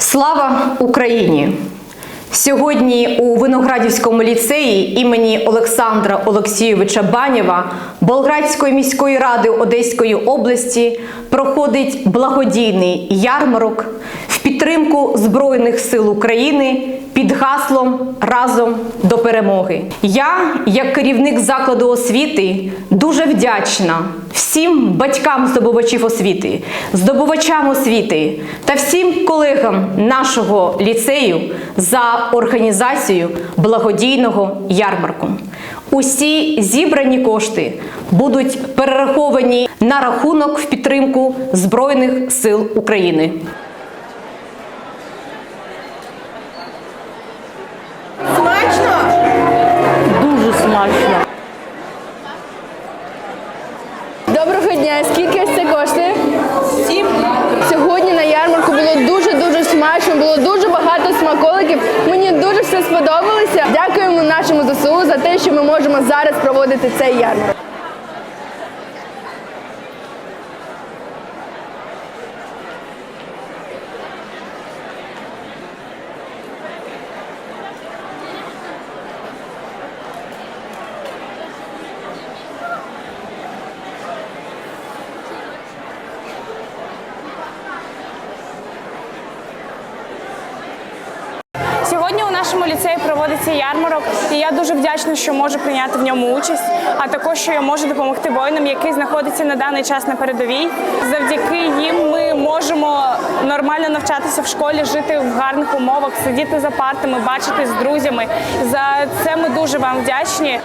Слава Україні! Сьогодні у Виноградівському ліцеї імені Олександра Олексійовича Банєва Болградської міської ради Одеської області проходить благодійний ярмарок в підтримку Збройних сил України під гаслом Разом до перемоги. Я, як керівник закладу освіти, дуже вдячна всім батькам здобувачів освіти, здобувачам освіти та всім колегам нашого ліцею за організацію благодійного ярмарку. Усі зібрані кошти будуть перераховані на рахунок в підтримку Збройних сил України. Доброго дня! Скільки ось це коштує? Сім. Сьогодні на ярмарку було дуже дуже смачно, було дуже багато смаколиків. Мені дуже все сподобалося. Дякуємо нашому ЗСУ за те, що ми можемо зараз проводити цей ярмарок. Сьогодні у нашому ліцеї проводиться ярмарок, і я дуже вдячна, що можу прийняти в ньому участь, а також що я можу допомогти воїнам, які знаходяться на даний час на передовій. Завдяки їм ми можемо нормально навчатися в школі, жити в гарних умовах, сидіти за партами, бачитись з друзями. За це ми дуже вам вдячні.